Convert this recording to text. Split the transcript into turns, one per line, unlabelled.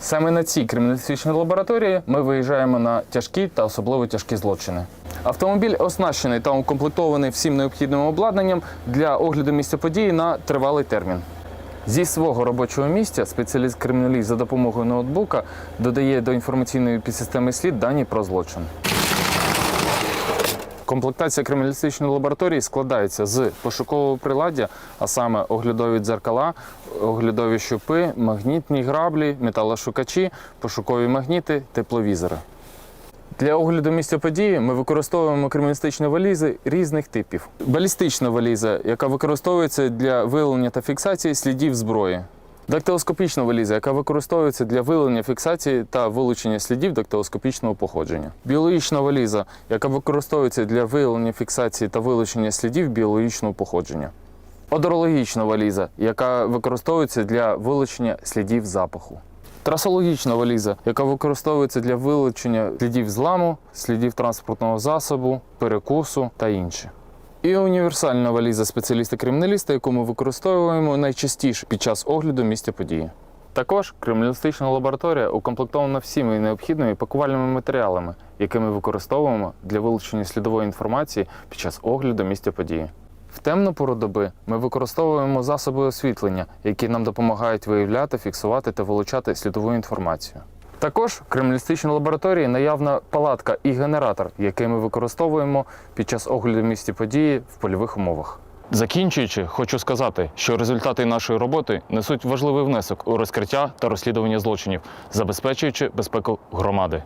Саме на цій криміналістичній лабораторії ми виїжджаємо на тяжкі та особливо тяжкі злочини. Автомобіль оснащений та укомплектований всім необхідним обладнанням для огляду місця події на тривалий термін. Зі свого робочого місця спеціаліст криміналіст за допомогою ноутбука додає до інформаційної підсистеми слід дані про злочин. Комплектація криміналістичної лабораторії складається з пошукового приладдя, а саме оглядові дзеркала, оглядові щупи, магнітні граблі, металошукачі, пошукові магніти, тепловізори. Для огляду місця події ми використовуємо криміналістичні валізи різних типів. Балістична валіза, яка використовується для виявлення та фіксації слідів зброї. Дактилоскопічна валіза, яка використовується для виявлення фіксації та вилучення слідів дактилоскопічного походження. Біологічна валіза, яка використовується для виявлення фіксації та вилучення слідів біологічного походження. Одорологічна валіза, яка використовується для вилучення слідів запаху. Трасологічна валіза, яка використовується для вилучення слідів зламу, слідів транспортного засобу, перекусу та інше. І універсальна валіза спеціаліста-криміналіста, яку ми використовуємо найчастіше під час огляду місця події. Також криміналістична лабораторія укомплектована всіми необхідними пакувальними матеріалами, які ми використовуємо для вилучення слідової інформації під час огляду місця події. В темну пору доби ми використовуємо засоби освітлення, які нам допомагають виявляти, фіксувати та вилучати слідову інформацію. Також в криміналістичній лабораторії наявна палатка і генератор, який ми використовуємо під час огляду місті події в польових умовах. Закінчуючи, хочу сказати, що результати нашої роботи несуть важливий внесок у розкриття та розслідування злочинів, забезпечуючи безпеку громади.